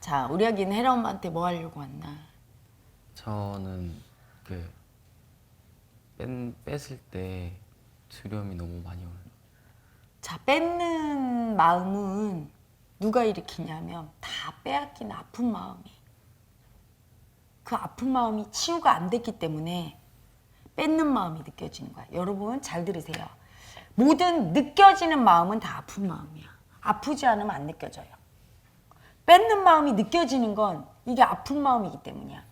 자, 우리 아기는 혜라 엄마한테 뭐 하려고 왔나? 저는 그 뺀, 뺐을 때 두려움이 너무 많이 올라. 자, 뺏는 마음은 누가 일으키냐면 다 빼앗긴 아픈 마음이. 그 아픈 마음이 치유가 안 됐기 때문에 뺏는 마음이 느껴지는 거야. 여러분 잘 들으세요. 모든 느껴지는 마음은 다 아픈 마음이야. 아프지 않으면 안 느껴져요. 뺏는 마음이 느껴지는 건 이게 아픈 마음이기 때문이야.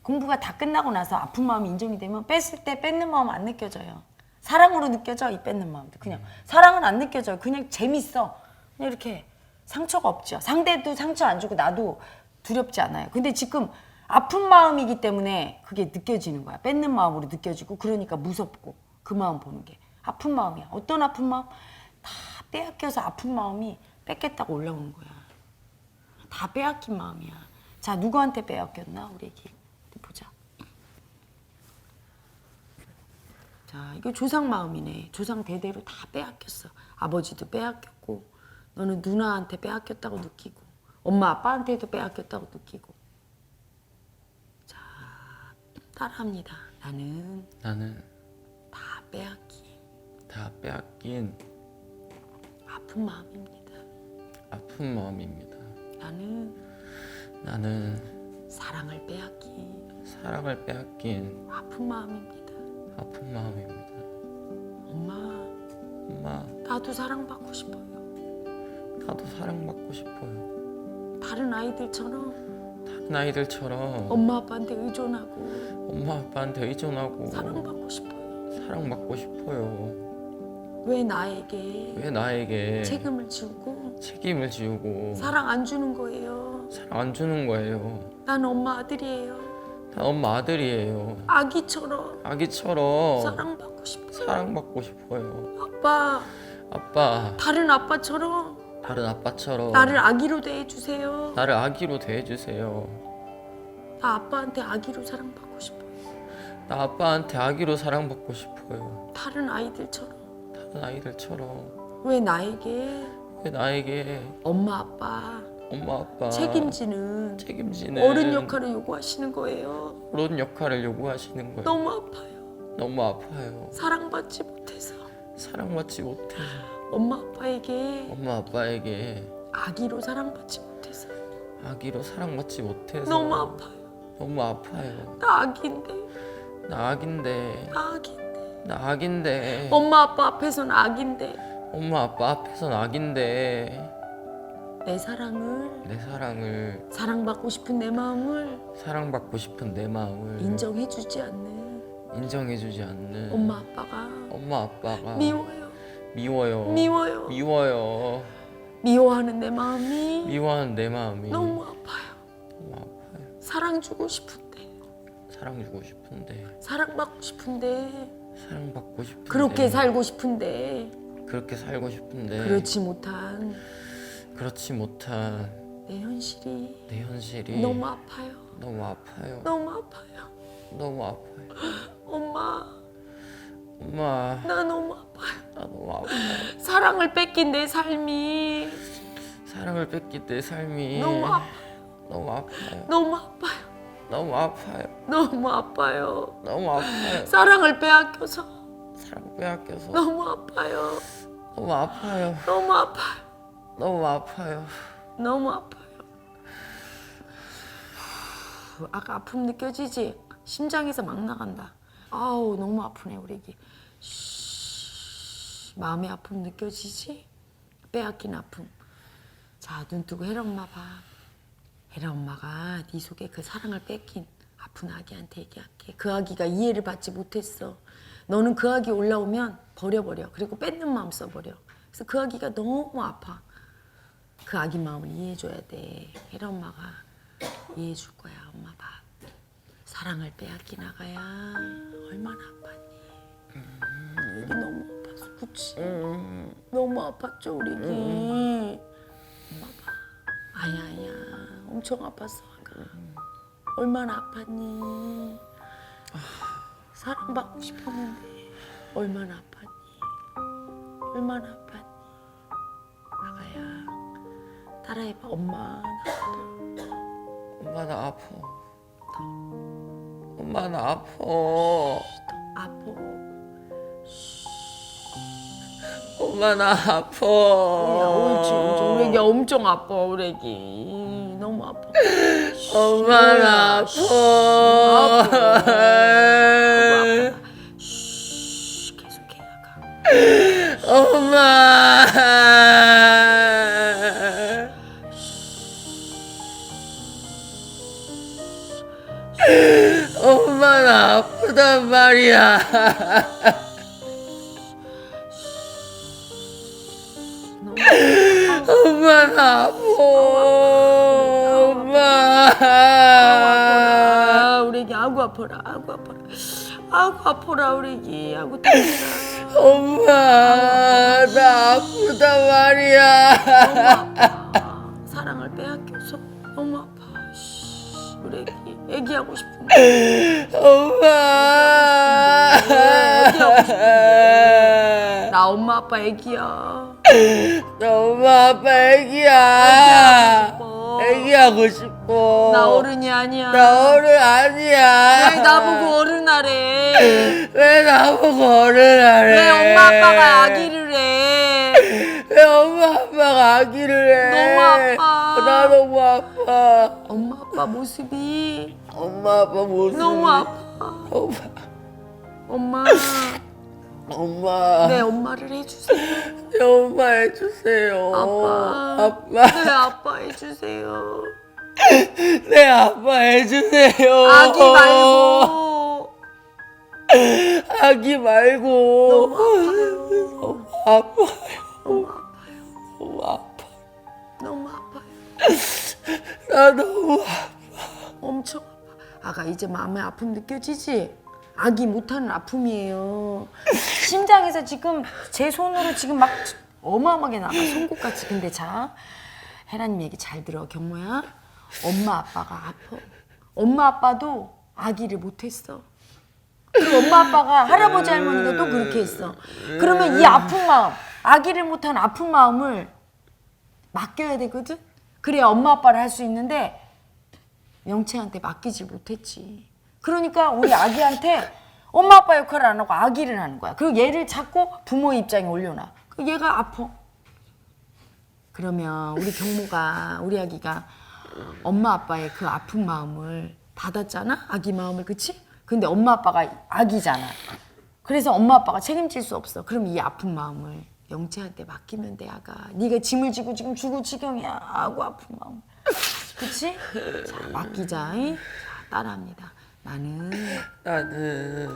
공부가 다 끝나고 나서 아픈 마음이 인정이 되면 뺐을 때 뺏는 마음 안 느껴져요. 사랑으로 느껴져 이 뺏는 마음도 그냥 사랑은 안 느껴져요. 그냥 재밌어. 그냥 이렇게 상처가 없죠. 상대도 상처 안 주고 나도 두렵지 않아요. 근데 지금 아픈 마음이기 때문에 그게 느껴지는 거야. 뺏는 마음으로 느껴지고 그러니까 무섭고 그 마음 보는 게 아픈 마음이야. 어떤 아픈 마음? 다 빼앗겨서 아픈 마음이 뺏겠다고 올라오는 거야. 다 빼앗긴 마음이야. 자 누구한테 빼앗겼나 우리 애기 보자. 자, 이거 조상 마음이네. 조상 대대로 다 빼앗겼어. 아버지도 빼앗겼고, 너는 누나한테 빼앗겼다고 느끼고, 엄마 아빠한테도 빼앗겼다고 느끼고. 자, 따라합니다. 나는 나는 다 빼앗긴 다 빼앗긴 아픈 마음입니다. 아픈 마음입니다. 나는 나는 사랑을 빼앗긴 사랑을 빼앗긴 아픈 마음입니다. 아픈 마음입니다. 엄마, 엄마, 나도 사랑받고 싶어요. 나도 사랑받고 싶어요. 다른 아이들처럼 다른 아이들처럼 엄마 아빠한테 의존하고 엄마 아빠한테 의존하고 사랑받고 싶어요. 사랑받고 싶어요. 왜 나에게 왜 나에게 책임을 지우고 책임을 지우고 사랑 안 주는 거예요. 사랑 안 주는 거예요? 난 엄마 아들이에요. 나 엄마 아들이에요. 아기처럼 아기처럼 사랑받고 싶어요. 사랑받고 싶어요. 아빠, 아빠, 다른 아빠처럼 다른 아빠처럼 나를 아기로 대해주세요. 나를 아기로 대해주세요. 나 아빠한테 아기로 사랑받고 싶어요. 나 아빠한테 아기로 사랑받고 싶어요. 다른 아이들처럼 다른 아이들처럼 왜 나에게 왜 나에게 엄마 아빠 엄마 아빠 책임지는 책임지는 어른 역할을 요구하시는 거예요. 어른 역할을 요구하시는 거예요. 너무 아파요. 너무 아파요. 사랑받지 못해서 사랑받지 못해서 엄마 아빠에게 엄마 아빠에게 아기로 사랑받지 못해서 아기로 사랑받지 못해서 너무 아파요. 너무 아파요. 나 아기인데, 나 아긴데 나 아기인데. 나 아긴데 엄마 아빠 앞에서는 아기인데 엄마 아빠 앞에선 아긴데 내 사랑을 내 사랑을 사랑받고 싶은 내 마음을 사랑받고 싶은 내 마음을 인정해주지 않는 인정해주지 않는 엄마 아빠가 엄마 아빠가 미워요. 미워요. 미워요. 미워요. 미워하는 내 마음이 미워하는 내 마음이 너무 아파요. 너무 아파요. 사랑 주고 싶은데, 사랑 주고 싶은데 사랑받고 싶은데, 사랑받고 싶은데 그렇게 살고 싶은데 그렇게 살고 싶은데 그렇지 못한 그렇지 못한 내 현실이 내 현실이 너무 아파요. 너무 아파요. 너무 아파요. 너무 아파요. 엄마, 엄마 나 너무 아파요. 나 너무 아파요. 사랑을 뺏긴 내 삶이 사랑을 뺏긴 내 삶이 너무 아파요. 너무 아파요. 너무 아파요. 너무 아파요. 너무 아파요. 너무 아파요. 사랑을 빼앗겨서 사랑 빼앗겨서 너무 아파요. 너무 아파요. 너무 아파요. 너무 아파요. 너무 아파요. 아까 아픔 느껴지지? 심장에서 막 나간다. 아우 너무 아프네 우리 애기. 쉬, 마음의 아픔 느껴지지? 빼앗긴 아픔. 자 눈 뜨고 엄마 봐. 혜라 엄마가 네 속에 그 사랑을 뺏긴 아픈 아기한테 얘기할게. 그 아기가 이해를 받지 못했어. 너는 그 아기 올라오면 버려버려. 그리고 뺏는 마음 써버려. 그래서 그 아기가 너무 아파. 그 아기 마음을 이해해줘야 돼. 혜라 엄마가 이해해줄 거야. 엄마 봐. 사랑을 빼앗긴 아가야. 얼마나 아팠니? 이게 너무 아파서 그치? 너무 아팠죠 우리 애기. 엄마 봐. 아야 아야. 엄청 아팠어 아가. 얼마나 아팠니? 사랑받고 싶었는데 얼마나 아팠니? 얼마나 아팠니? 아가야. 따라해봐. 엄마. 엄마 나 아파. 엄마 나 아파. 아파. 엄마 나 아파. 옳지, 옳지. 우리 애기 엄청 아파, 우리 애기. 너무 아파. 엄마 나 아파. 쉬, 계속해, 아가. 엄마. 엄마 나 아프단 말이야. 너무 엄마 나 아파. 아파라. 우리 애기 아구 아파라, 아구 아파라. 아구 아파라, 우리 애기. 아구 땡기라. 엄마 나 아프단 말이야. 너무 아파. 사랑을 빼앗겨서 너무 아파. 쉬, 우리 애기. 애기 하고 싶은데. 엄마. 나 엄마 아빠 애기야. 나 엄마 아빠 애기야. 싶어. 애기 하고 싶어. 나 어른이 아니야. 나 어른 아니야. 왜 나보고 어른하래? 왜 나보고 어른하래? 왜 엄마 아빠가 아기를 해? 왜 엄마 아빠가 아기를 해? 너무 아파. 나 너무 아파. 엄마 아빠 모습이 엄마 아빠 모습. 너무 아파. 엄마. 엄마, 엄마. 내 엄마를 해주세요. 내 엄마 해주세요. 아빠. 아빠. 내 아빠 해주세요. 내 아빠 해주세요. 아기 말고. 아기 말고. 너무 아파요. 너무 아파요. 너무 아파. 너무 아파요. 나 너무 아파. 엄청 아파. 아가 이제 마음의 아픔 느껴지지? 아기 못하는 아픔이에요. 심장에서 지금 제 손으로 지금 막 어마어마하게 나가 송곳같이. 근데 자, 혜라님 얘기 잘 들어 경모야. 엄마 아빠가 아파. 엄마 아빠도 아기를 못했어. 그리고 엄마 아빠가 할아버지 할머니가 또 그렇게 했어. 그러면 이 아픈 마음, 아기를 못한 아픈 마음을 맡겨야 되거든. 그래야 엄마 아빠를 할 수 있는데 영채한테 맡기지 못했지. 그러니까 우리 아기한테 엄마 아빠 역할을 안 하고 아기를 하는 거야. 그리고 얘를 자꾸 부모의 입장에 올려놔. 그 얘가 아파. 그러면 우리 경모가 우리 아기가 엄마 아빠의 그 아픈 마음을 받았잖아. 아기 마음을 그치? 근데 엄마 아빠가 아기잖아. 그래서 엄마 아빠가 책임질 수 없어. 그럼 이 아픈 마음을 영채한테 맡기면 돼 아가. 네가 짐을 지고 지금 죽을 지경이야. 아고 아픈 마음. 그치? 자 맡기자. 잉? 자 따라합니다. 나는 나는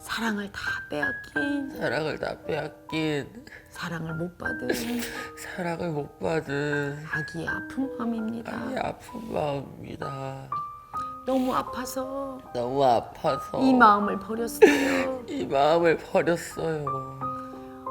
사랑을 다 빼앗긴 사랑을 다 빼앗긴 사랑을 못 받은 사랑을 못 받은 아기의 아픈 마음입니다. 아기 아픈 마음입니다. 너무 아파서 너무 아파서 이 마음을 버렸어요. 이 마음을 버렸어요.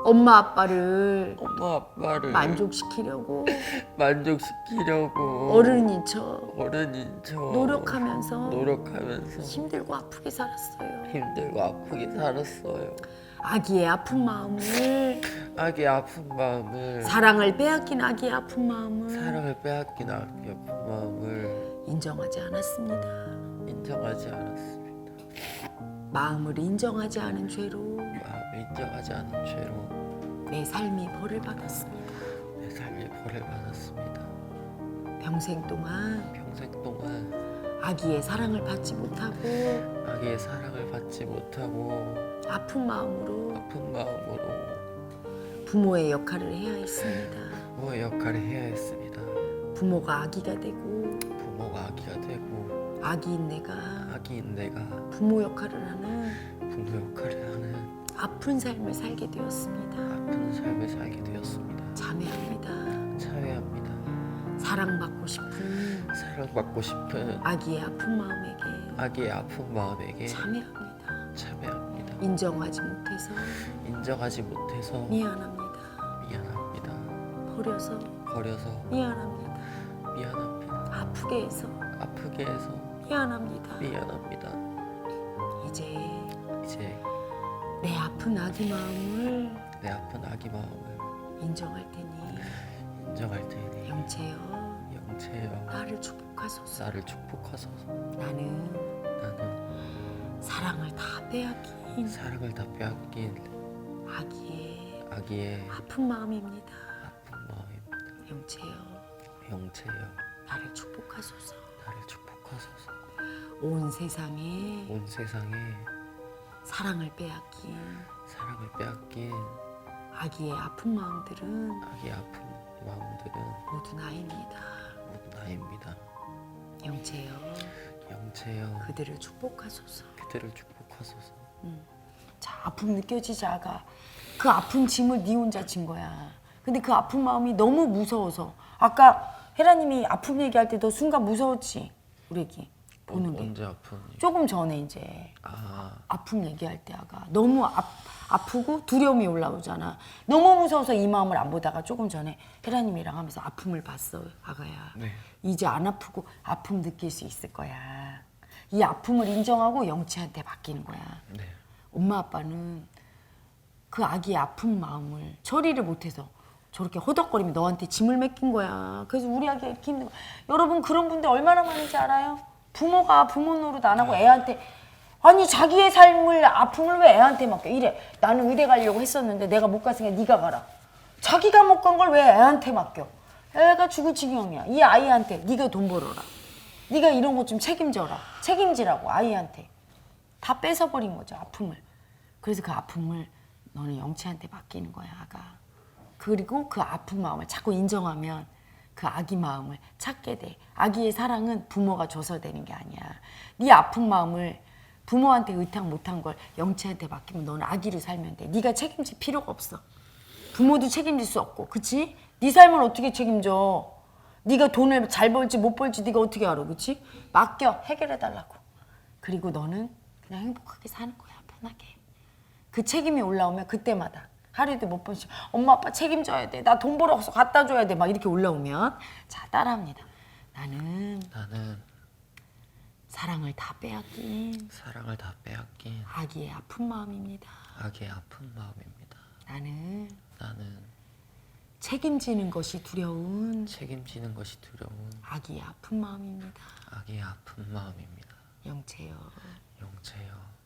엄마 아빠를 엄마 아빠를 만족시키려고. 만족시키려고. 어른인 척 어른인 척 노력하면서. 노력하면서. 힘들고 아프게 살았어요. 힘들고 아프게 살았어요. 아기의 아픈 마음을. 아기 아픈 마음을. 사랑을 빼앗긴 아기의 아픈 마음을. 사랑을 빼앗긴 아기 아픈 마음을. 인정하지 않았습니다. 인정하지 않았습니다. 마음을 인정하지 않은 죄로. 마음을 인정하지 않은 죄로 내 삶이 벌을 받았습니다. 내 삶이 벌을 받았습니다. 평생 동안 평생 동안 아기의 사랑을 받지 못하고 아기의 사랑을 받지 못하고 아픈 마음으로 아픈 마음으로 부모의 역할을 해야 했습니다. 부모의 역할을 해야 했습니다. 부모가 아기가 되고 부모가 아기가 되고 아기인 내가 아기인 내가 부모 역할을 하는 부모 역할을 하는 아픈 삶을 살게 되었습니다. 삶을 살게 되었습니다. 자매합니다. 참회합니다. 사랑받고 싶은 사랑받고 싶은 아기의 아픈 마음에게 아기의 아픈 마음에게 참회합니다. 참회합니다. 인정하지 못해서 인정하지 못해서 미안합니다. 미안합니다. 버려서 버려서 미안합니다. 미안합니다. 아프게 해서 아프게 해서 미안합니다. 미안합니다. 이제 이제 내 아픈 아기 마음을 내 아픈 아기 마음을 인정할 테니. 인정할 테니. 영채 영체여. 영체여. 나를 축복하소서. 나를 축복하소서. 나는 나는 사랑을 다 빼앗긴 사랑을 다 빼앗긴 아기의 아기의 아픈 마음입니다. 아픈 마음입니다. 영체여. 영체여. 나를 축복하소서. 나를 축복하소서. 온 세상에 온 세상에 사랑을 빼앗긴 사랑을 빼앗긴 아기의 아픈 마음들은 아기 아픈 마음들은 모두 나입니다. 모두 나입니다. 영체여 영체여 그들을 축복하소서. 그들을 축복하소서. 자 아픔 느껴지지 아가. 그 아픈 짐을 네 혼자 진 거야. 근데 그 아픈 마음이 너무 무서워서. 아까 혜라님이 아픔 얘기할 때너 순간 무서웠지 우리 애기 보는 게 언제 아픈 조금 전에 이제 아 아픔 얘기할 때 아가 너무 아, 아프고 두려움이 올라오잖아 너무 무서워서 이 마음을 안 보다가 조금 전에 혜라님이랑 하면서 아픔을 봤어 아가야 네. 이제 안 아프고 아픔 느낄 수 있을 거야 이 아픔을 인정하고 영치한테 맡기는 거야 네. 엄마 아빠는 그 아기의 아픈 마음을 처리를 못해서 저렇게 허덕거리면 너한테 짐을 맡긴 거야. 그래서 우리 아기가 이렇게 힘든 거. 여러분 그런 분들 얼마나 많은지 알아요? 부모가 부모 노릇 안 하고 애한테 아니 자기의 삶을 아픔을 왜 애한테 맡겨? 이래 나는 의대 가려고 했었는데 내가 못 갔으니까 네가 가라. 자기가 못 간 걸 왜 애한테 맡겨? 애가 죽을 지경이야. 이 아이한테 네가 돈 벌어라. 네가 이런 것좀 책임져라. 책임지라고 아이한테. 다 뺏어버린 거죠 아픔을 그래서 그 아픔을 너는 영치한테 맡기는 거야 아가 그리고 그 아픈 마음을 자꾸 인정하면 그 아기 마음을 찾게 돼. 아기의 사랑은 부모가 줘서 되는 게 아니야. 네 아픈 마음을 부모한테 의탁 못한 걸 영치한테 맡기면 너는 아기로 살면 돼. 네가 책임질 필요가 없어. 부모도 책임질 수 없고 그치? 네 삶을 어떻게 책임져? 네가 돈을 잘 벌지 못 벌지 네가 어떻게 알아 그치? 맡겨 해결해 달라고. 그리고 너는 그냥 행복하게 사는 거야 편하게. 그 책임이 올라오면 그때마다 하루에도 몇 번씩 엄마 아빠 책임져야 돼. 나 돈 벌어서 갖다 줘야 돼. 막 이렇게 올라오면. 자 따라합니다. 나는 나는 사랑을 다 빼앗긴 사랑을 다 빼앗긴 아기의 아픈 마음입니다. 아기의 아픈 마음입니다. 나는 나는 책임지는 것이 두려운 책임지는 것이 두려운 아기의 아픈 마음입니다. 아기의 아픈 마음입니다. 영채여 영체여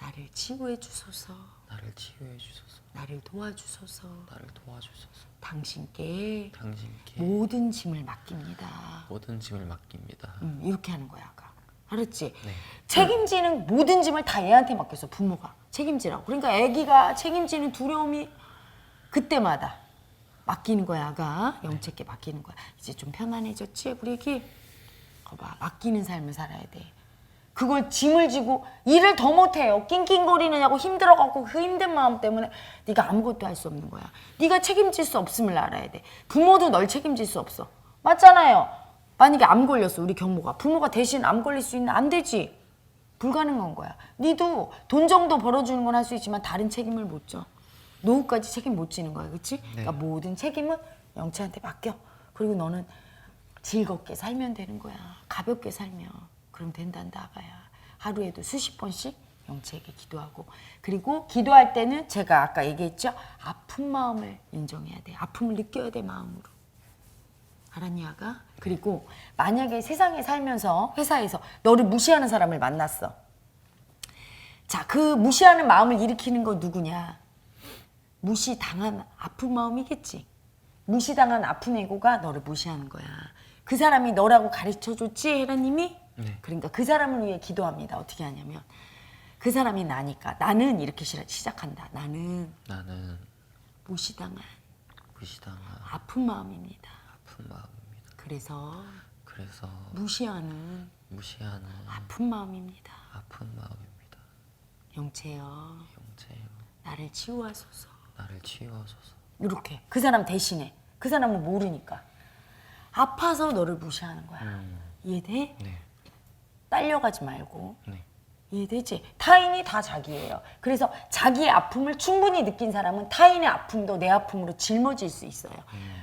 나를 치유해 주소서. 나를 치유해 주소서. 나를 도와주소서. 나를 도와주소서. 당신께 당신께 모든 짐을 맡깁니다. 모든 짐을 맡깁니다. 음, 이렇게 하는 거야 아까 알았지? 네. 책임지는 모든 짐을 다 얘한테 맡겼어 부모가 책임지라고. 그러니까 아기가 책임지는 두려움이 그때마다 맡기는 거야 아가. 영채께 맡기는 거야. 이제 좀 편안해졌지 우리 애기? 거봐 맡기는 삶을 살아야 돼 그걸 짐을 지고 일을 더 못해요. 낑낑거리느냐고 힘들어갖고 그 힘든 마음 때문에 네가 아무것도 할 수 없는 거야. 네가 책임질 수 없음을 알아야 돼. 부모도 널 책임질 수 없어. 맞잖아요. 만약에 암 걸렸어 우리 경모가. 부모가 대신 암 걸릴 수 있는 안 되지. 불가능한 거야. 니도 돈 정도 벌어주는 건 할 수 있지만 다른 책임을 못 져. 노후까지 책임 못 지는 거야. 그치? 그러니까 모든 책임은 영채한테 맡겨. 그리고 너는 즐겁게 살면 되는 거야. 가볍게 살면. 그럼 된단다 아가야 하루에도 수십 번씩 영채에게 기도하고 그리고 기도할 때는 제가 아까 얘기했죠 아픈 마음을 인정해야 돼 아픔을 느껴야 돼 마음으로 알았니 아가? 그리고 만약에 세상에 살면서 회사에서 너를 무시하는 사람을 만났어 자 그 무시하는 마음을 일으키는 건 누구냐 무시당한 아픈 마음이겠지. 무시당한 아픈 애고가 너를 무시하는 거야. 그 사람이 너라고 가르쳐 줬지, 혜라님이? 네. 그러니까 그 사람을 위해 기도합니다. 어떻게 하냐면 그 사람이 나니까 나는 이렇게 시- 시작한다. 나는 나는 무시당한 무시당한 아픈 마음입니다. 아픈 마음입니다 그래서 그래서 무시하는 무시하는 아픈 마음입니다. 아픈 마음입니다 영채여, 영체여 나를 치유하소서. 나를 치유하소서 이렇게 그 사람 대신에 그 사람은 모르니까 아파서 너를 무시하는 거야. 음. 이해돼? 네 딸려가지 말고 네. 이해되지? 타인이 다 자기예요. 그래서 자기의 아픔을 충분히 느낀 사람은 타인의 아픔도 내 아픔으로 짊어질 수 있어요.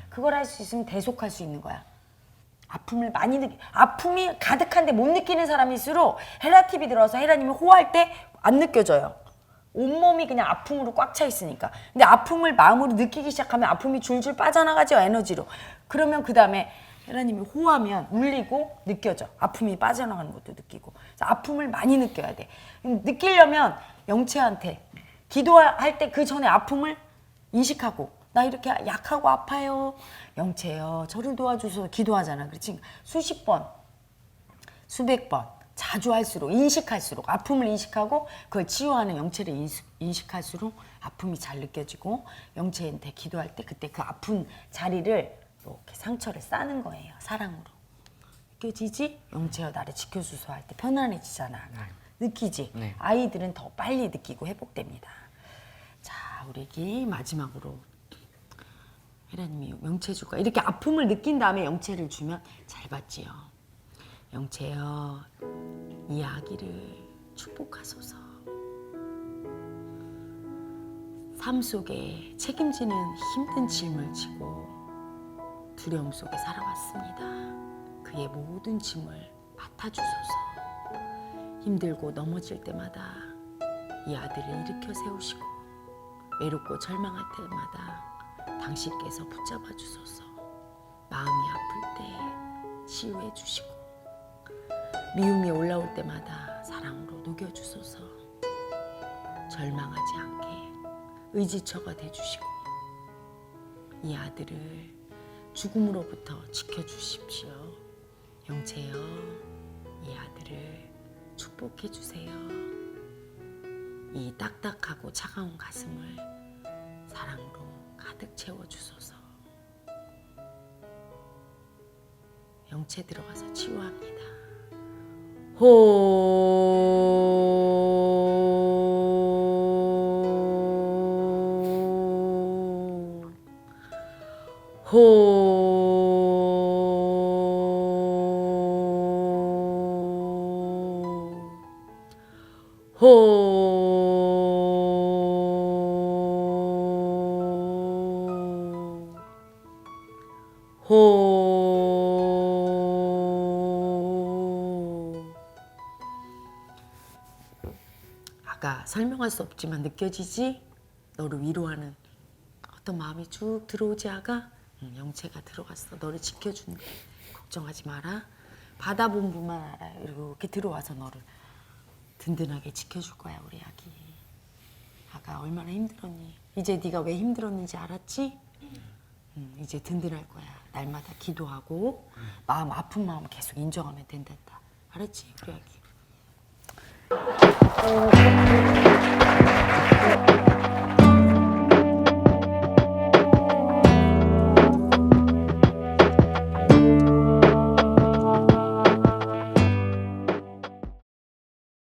그걸 할 수 있으면 대속할 수 있는 거야. 아픔을 많이 느끼, 아픔이 가득한데 못 느끼는 사람일수록 헤라 TV 들어서 헤라님이 호할 때 안 느껴져요. 온몸이 그냥 아픔으로 꽉 차 있으니까. 근데 아픔을 마음으로 느끼기 시작하면 아픔이 줄줄 빠져나가죠, 에너지로. 그러면 그 다음에 하나님이 호하면 울리고 느껴져. 아픔이 빠져나가는 것도 느끼고. 아픔을 많이 느껴야 돼. 느끼려면 영채한테 기도할 때 그 전에 아픔을 인식하고 나 이렇게 약하고 아파요. 영채요. 저를 도와주셔서 기도하잖아. 그렇지? 수십 번, 수백 번 자주 할수록 인식할수록 아픔을 인식하고 그걸 치유하는 영체를 인식- 인식할수록 아픔이 잘 느껴지고 영체한테 기도할 때 그때 그 아픈 자리를 이렇게 상처를 싸는 거예요 사랑으로 느껴지지? 영체여 나를 지켜주소 할 때 편안해지잖아 느끼지? 네. 아이들은 더 빨리 느끼고 회복됩니다 자 우리 애기 마지막으로 혜라님이 영체주가 이렇게 아픔을 느낀 다음에 영체를 주면 잘 받지요 영체여 이 아기를 축복하소서. 삶 속에 책임지는 힘든 짐을 지고 두려움 속에 살아왔습니다. 그의 모든 짐을 맡아주소서. 힘들고 넘어질 때마다 이 아들을 일으켜 세우시고 외롭고 절망할 때마다 당신께서 붙잡아 주소서. 마음이 아플 때 치유해 주시고 미움이 올라올 때마다 사랑으로 녹여 주소서 절망하지 않게 의지처가 돼 주시고 이 아들을 죽음으로부터 지켜주십시오. 영채여 이 아들을 축복해 주세요. 이 딱딱하고 차가운 가슴을 사랑으로 가득 채워 주소서. 영채 들어가서 치유합니다. 호. 호. 호. 호. 아까 설명할 수 없지만 느껴지지? 너를 위로하는 어떤 마음이 쭉 들어오지 아가? 응, 영채가 들어갔어. 너를 지켜준대. 걱정하지 마라. 바다 본부만 알아. 이렇게 들어와서 너를 든든하게 지켜줄 거야 우리 아기. 아가 얼마나 힘들었니? 이제 네가 왜 힘들었는지 알았지? 응, 이제 든든할 거야. 날마다 기도하고 마음 아픈 마음 계속 인정하면 된다. 알았지 우리 아기?